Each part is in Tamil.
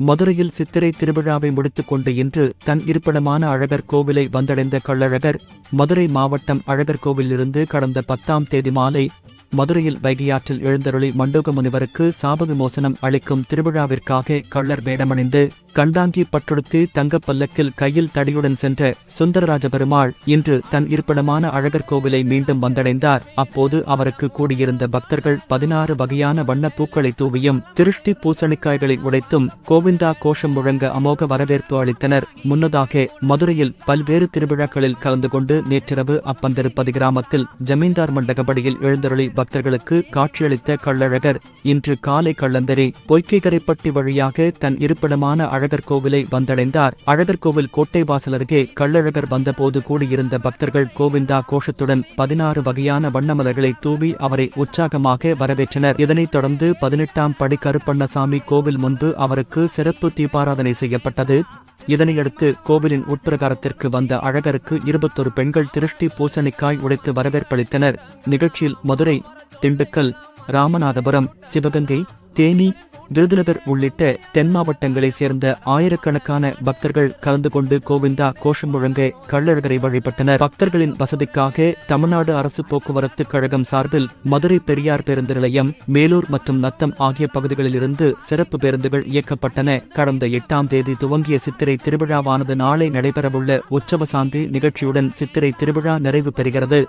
மதுரையில் சித்திரை திருவிழாவை முடித்துக்கொண்டு இன்று தன் இருப்பிடமான அழகர் கோவிலை வந்தடைந்த கள்ளழகர் மதுரை மாவட்டம் அழகர் கோவிலிருந்து கடந்த பத்தாம் தேதி மாலை மதுரையில் வைகையாற்றில் எழுந்தருளி மண்டோக முனிவருக்கு சாப விமோசனம் அளிக்கும் திருவிழாவிற்காக கள்ளர் வேடமணிந்து கண்டாங்கி பட்டுடுத்தி தங்கப்பல்லக்கில் கையில் தடியுடன் சென்ற சுந்தரராஜ பெருமாள் இன்று தன் இருப்பிடமான அழகர் கோவிலை மீண்டும் வந்தடைந்தார். அப்போது அவருக்கு கூடியிருந்த பக்தர்கள் பதினாறு வகையான வண்ண பூக்களை தூவியும் திருஷ்டி பூசணிக்காய்களை உடைத்தும் கோவிந்தா கோஷம் முழங்க அமோக வரவேற்பு அளித்தனர். முன்னதாக மதுரையில் பல்வேறு திருவிழாக்களில் கலந்து கொண்டு நேற்றிரவு அப்பந்திருப்பதி கிராமத்தில் ஜமீன்தார் மண்டகப்படியில் எழுந்தருளி பக்தர்களுக்கு காட்சியளித்த கள்ளழகர் இன்று காலை கள்ளந்தரி பொய்க்கைகரைப்பட்டி வழியாக தன் இருப்பிடமான அழகர்கோவிலை வந்தடைந்தார். அழகர்கோவில் கோட்டை வாசல் அருகே கள்ளழகர் வந்தபோது கூடியிருந்த பக்தர்கள் கோவிந்தா கோஷத்துடன் பதினாறு வகையான வண்ணமலர்களை தூவி அவரை உற்சாகமாக வரவேற்றனர். இதனைத் தொடர்ந்து பதினெட்டாம் படி கருப்பண்ணசாமி கோவில் முன்பு அவருக்கு சிறப்பு தீபாராதனை செய்யப்பட்டது. இதனையடுத்து கோவிலின் உட்பிரகாரத்திற்கு வந்த அழகருக்கு இருபத்தொரு பெண்கள் திருஷ்டி பூசணிக்காய் உடைத்து வரவேற்பளித்தனர் நிகழ்ச்சியில் மதுரை திண்டுக்கல் ராமநாதபுரம் சிவகங்கை தேனி விருதுநகர் உள்ளிட்ட தென் மாவட்டங்களைச் சேர்ந்த ஆயிரக்கணக்கான பக்தர்கள் கலந்து கொண்டு கோவிந்தா கோஷம் முழங்க கள்ளழகரை வழிபட்டனர். பக்தர்களின் வசதிக்காக தமிழ்நாடு அரசு போக்குவரத்து கழகம் சார்பில் மதுரை பெரியார் பேருந்து நிலையம் மேலூர் மற்றும் நத்தம் ஆகிய பகுதிகளிலிருந்து சிறப்பு பேருந்துகள் இயக்கப்பட்டன. கடந்த எட்டாம் தேதி துவங்கிய சித்திரை திருவிழாவானது நாளை நடைபெறவுள்ள உற்சவ சாந்தி நிகழ்ச்சியுடன் சித்திரை திருவிழா நிறைவு பெறுகிறது.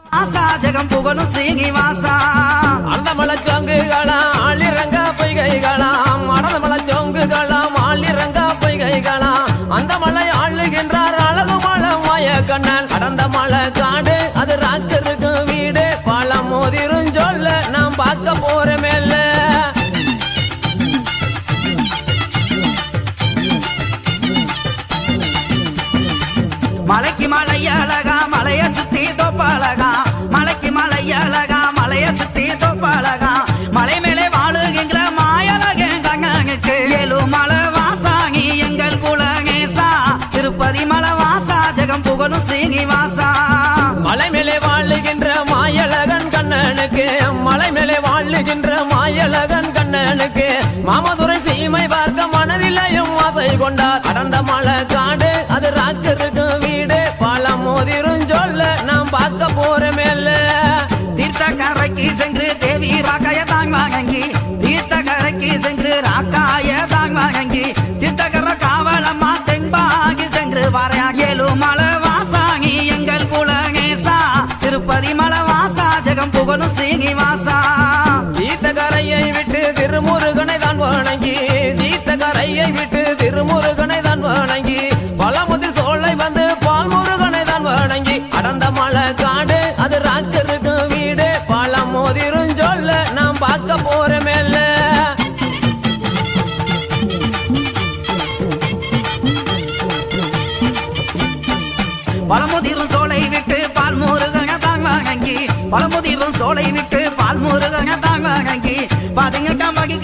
கண்ணால் அடந்த மலை காடு அது ராக்கருக்கு வீடு. பழம் மோதிரும் சொல்ல நாம் பார்க்க போறமே இல்ல மலைக்கு மலை அழகா மலைய சுத்தி தோப்பழகா புகழும் ஸ்ரீனிவாசா மலை மேலே வாழுகின்ற மாயழகன் கண்ணனுக்கு மலை மேலே வாழுகின்ற மாயழகன் கண்ணனுக்கு மாமதுரை சீமை பார்க்க மனதிலையும் ஆசை கொண்டார் அடர்ந்த மலை காடு அது ராக்கருக்கு வீடு. பழம் மோதிரும் சொல்ல நாம் பார்க்க போற மேல தீர்த்த கரைக்கு சென்று தேவி ராக்காய தாங் வாங்கி தீர்த்த கரைக்கு சென்று ராக்காய விட்டு திருமுருகனை தான் வணங்கி தீர்த்த கரையை விட்டு திருமுருகனை தான் வணங்கி பழமுதிர் சோலை வந்து பால் முருகனை தான் வணங்கி அடர்ந்த மலை காடு அது ராக்கருக்கு வீடு பழம் சொல்ல நாம் பார்க்க போறமே பழமுதிரும் சோலை விட்டு பால் முருகன தாங் வாங்கி பழமுதிரும் சோலை விட்டு பால் தான் வணங்கி வாங்கி பாதுங்க கம்பகி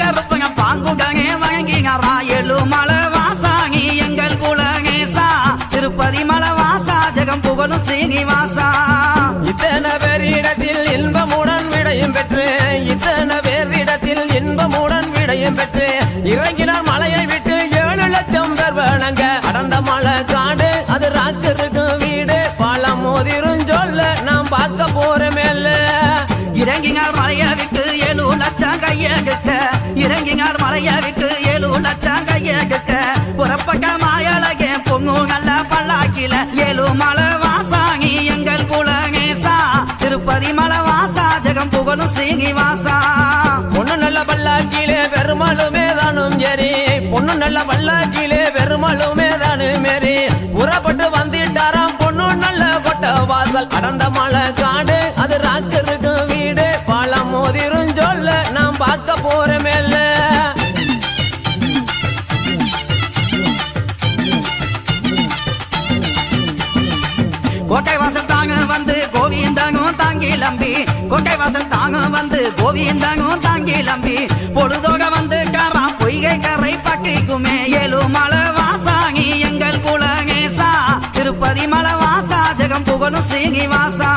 பாங்குடனே வாங்கிங்கறா ஏழு மலை வாசாங்கி எங்கள் குலகேசா திருப்பதி மலை வாசா ஜெகம் புகழும் ஸ்ரீனிவாசா இத்தனை பேரிடத்தில் இன்பமுடன் விடையும் பெற்று. இத்தனை பேரிடத்தில் இன்பமுடன் விடையும் பெற்று. இறங்கினார் மலையை விட்டு ஏழு லட்சம் பேர் வணங்க. அடர்ந்த மலை காடு அது ராக்கருக்கு வீடு இறங்கினார் மலைய ஏழு லட்சம் கையெடுக்க புறப்பட்ட மாயழகே பொங்கு நல்ல பல்லாக்கில. ஏழு மலை வாசாங்கி எங்கள் குலகேசா. திருப்பதி மலை வாசா ஜெகம் புகழும் ஸ்ரீனிவாசா பொண்ணு நல்ல பல்லாக்கிலே பெருமாளுமே தானும் ஏறி. பொண்ணு நல்ல பல்லாக்கிலே பெருமாளுமே தானும் ஏறி. புறப்பட்டு வந்துட்டாராம் பொண்ணு நல்ல கொட்ட வாசல் கடந்த மலை காடு அது ராக்கருக்கு லம்பி வாசல் தாங்க வந்து கோவிந்தனும் தாங்கி லம்பி. பொழுதோக வந்து காரா பொய்கை கரை பக்கிக்குமே ஏழு மலை வாசாங்கி எங்கள் குலகேசா திருப்பதி மலை வாசா ஜெகம் புகழும் ஸ்ரீனிவாசா.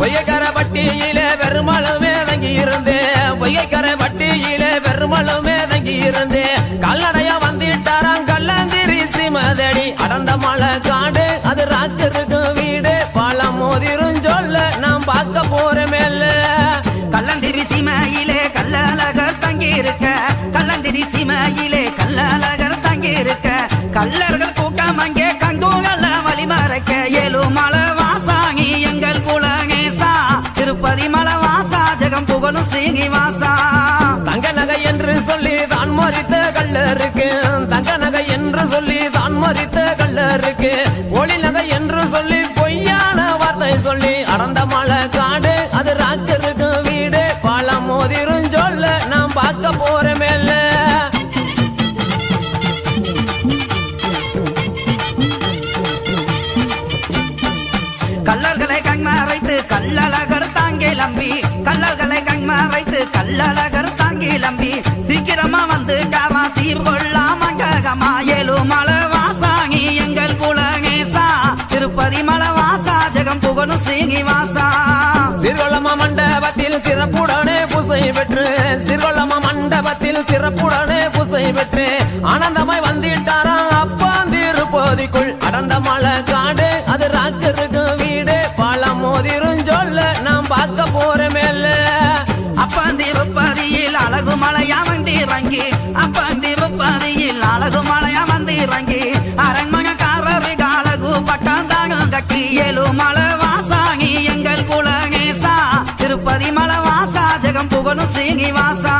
பொய்யக்கர பட்டியிலே பெருமாளுமே தங்கி இருந்தே பொய்யக்கர பட்டியிலே பெருமாளுமே தங்கி இருந்தே கால்நடையா வந்துட்டாராம் கல்லந்திரி சிமதடி அடந்த மலை காடு அது ராக்கருக்கு வீடு. பழம் மோதிரும் பார்க்க போற மேல. கள்ளந்திரி சீமையிலே கள்ளழகர் தங்கி இருக்க கள்ளந்திரி சீமையிலே கள்ளழகர் தங்கி இருக்க கள்ளர்கள் கூட்டம் அங்கே கங்கூகல்ல வழிமறைக்க. ஏழு மலை வாசாகி எங்கள் குலகேசா திருப்பதி மலை வாசா ஜெகம் புகழும் ஸ்ரீனிவாசா. தங்க நகை என்று சொல்லி தான் மறித்த கள்ளருக்கு. தங்க நகை என்று சொல்லி தான் மறித்த கள்ளருக்கு. ஒளி நகை கள்ளர்களை கண்மறைத்து கல்லழகர் தாங்கி லம்பி. கள்ளர்களை கண்மறைத்து கல்லழகர் தாங்கி லம்பி. சீக்கிரமா வந்து காமா சீர்கொள்ளாம ககமா ஏழு மலை எங்கள் குலகேசா திருப்பதி மலை வாசா ஜெகம் புகழும் ஸ்ரீனிவாசா சிறுவளம மண்டபத்தில் சிறப்புடனே புசை பெற்று. சிறுவளம மண்டபத்தில் சிறப்புடனே புசை பெற்று. ஆனந்தமாய் ஜெகம் புகழும் ஸ்ரீனிவாசா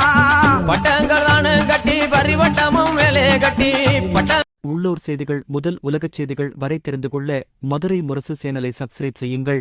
பட்டங்கள் தானே கட்டி பரிவட்டமும் மேலே கட்டி. பட்ட உள்ளூர் செய்திகள் முதல் உலகச் செய்திகள் வரை தெரிந்து கொள்ள மதுரை முரசு சேனலை சப்ஸ்கிரைப் செய்யுங்கள்.